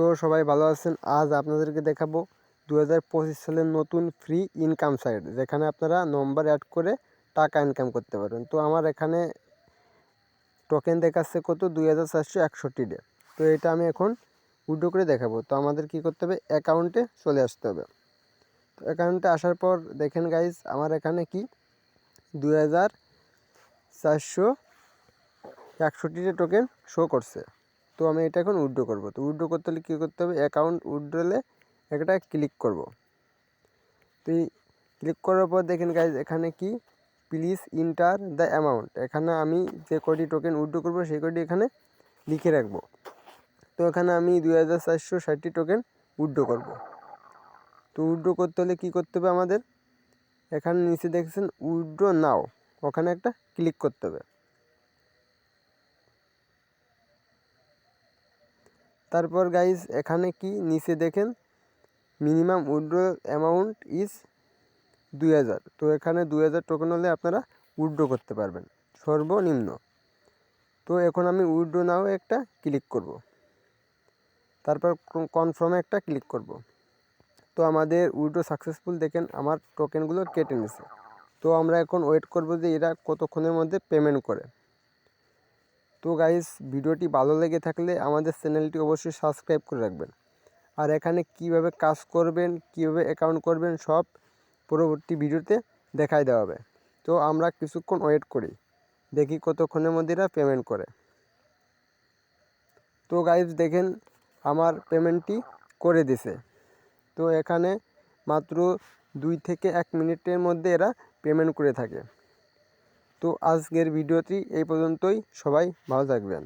তো সবাই ভালো আছেন। আজ আপনাদেরকে দেখাবো দু হাজার পঁচিশ সালের নতুন ফ্রি ইনকাম সাইট যেখানে আপনারা নম্বর অ্যাড করে টাকা ইনকাম করতে পারবেন। তো আমার এখানে টোকেন দেখাচ্ছে কত? দুই হাজার চারশো একষট্টি ডে তো এটা আমি এখন উইড্রো করে দেখাবো। তো আমাদের কি করতে হবে? অ্যাকাউন্টে চলে আসতে হবে। তো অ্যাকাউন্টে আসার পর দেখেন গাইজ আমার এখানে কি? দুই হাজার চারশো একষট্টিটা টোকেন শো করছে। তো আমি এটা এখন উইড্রো করব। তো উইড্রো করতে হলে কী করতে হবে? অ্যাকাউন্ট উইড্রোলে একটা ক্লিক করব। তো ক্লিক করার পর দেখেন গাইজ এখানে কি? প্লিজ ইন্টার দ্য অ্যামাউন্ট এখানে আমি যে কটি টোকেন উইড্রো করব, সেই কটি এখানে লিখে রাখব। তো এখানে আমি দুই হাজার চারশো ষাটটি টোকেন উইড্রো করব। তো উইড্রো করতে হলে কী করতে হবে আমাদের? এখানে নিচে দেখছেন উইড্রো নাও ওখানে একটা ক্লিক করতে হবে। তারপর গাইজ এখানে কি নিচে দেখেন মিনিমাম উইড্রো অ্যামাউন্ট ইজ দুই হাজার। তো এখানে দুই হাজার টোকেন হলে আপনারা উইড্রো করতে পারবেন, সর্বনিম্ন। তো এখন আমি উইড্রো নাও একটা ক্লিক করব। তারপর কনফার্মে একটা ক্লিক করব। তো আমাদের উইড্রো সাকসেসফুল দেখেন, আমার টোকেনগুলো কেটে নিছে। তো আমরা এখন ওয়েট করব যে এরা কতক্ষণের মধ্যে পেমেন্ট করে। তো গাইস ভিডিওটি ভালো লেগে থাকলে আমাদের চ্যানেলটি অবশ্যই সাবস্ক্রাইব করে রাখবেন। আর এখানে কীভাবে কাজ করবেন, কীভাবে অ্যাকাউন্ট করবেন, সব পরবর্তী ভিডিওতে দেখাই দেওয়া হবে। তো আমরা কিছুক্ষণ ওয়েট করি, দেখি কতক্ষণের মধ্যে এরা পেমেন্ট করে। তো গাইজ দেখেন আমার পেমেন্টটি করে দিছে। তো এখানে মাত্র দুই থেকে এক মিনিটের মধ্যে এরা পেমেন্ট করে থাকে। তো আজকের ভিডিওটি এই পর্যন্তই। সবাই ভালো থাকবেন।